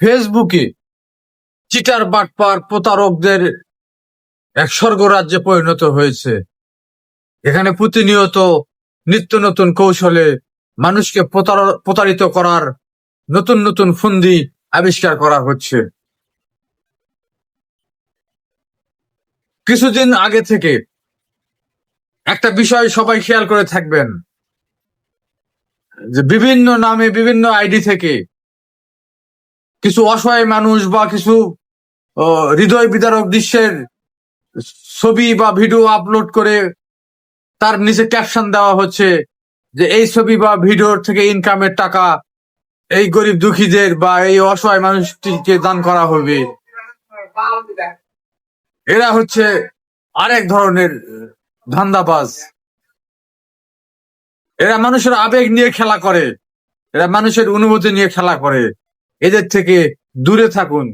ফেসবুকে চিটার বাটপার প্রতারকদের এক স্বর্গরাজ্যে পরিণত হয়েছে। এখানে প্রতিনিয়ত নিত্য নতুন কৌশলে মানুষকে প্রতার- প্রতারিত করার নতুন নতুন ফন্দি আবিষ্কার করা হচ্ছে। কিছুদিন আগে থেকে একটা বিষয় সবাই খেয়াল করে থাকবেন। যে বিভিন্ন নামে বিভিন্ন আইডি থেকে কিছু অসহায় মানুষ বা কিছু হৃদয় বিদারক দৃশ্যের ছবি বা ভিডিও আপলোড করে তার নিচে ক্যাপশন দেওয়া হচ্ছে যে এই ছবি বা ভিডিওর থেকে ইনকামের টাকা এই গরিব দুঃখীদের বা এই অসহায় মানুষটিকে দান করা হবে। এরা হচ্ছে আরেক ধরনের ধান্দাবাজ। এরা মানুষের আবেগ নিয়ে খেলা করে। এরা মানুষের অনুভূতি নিয়ে খেলা করে। এদের থেকে দূরে থাকুন।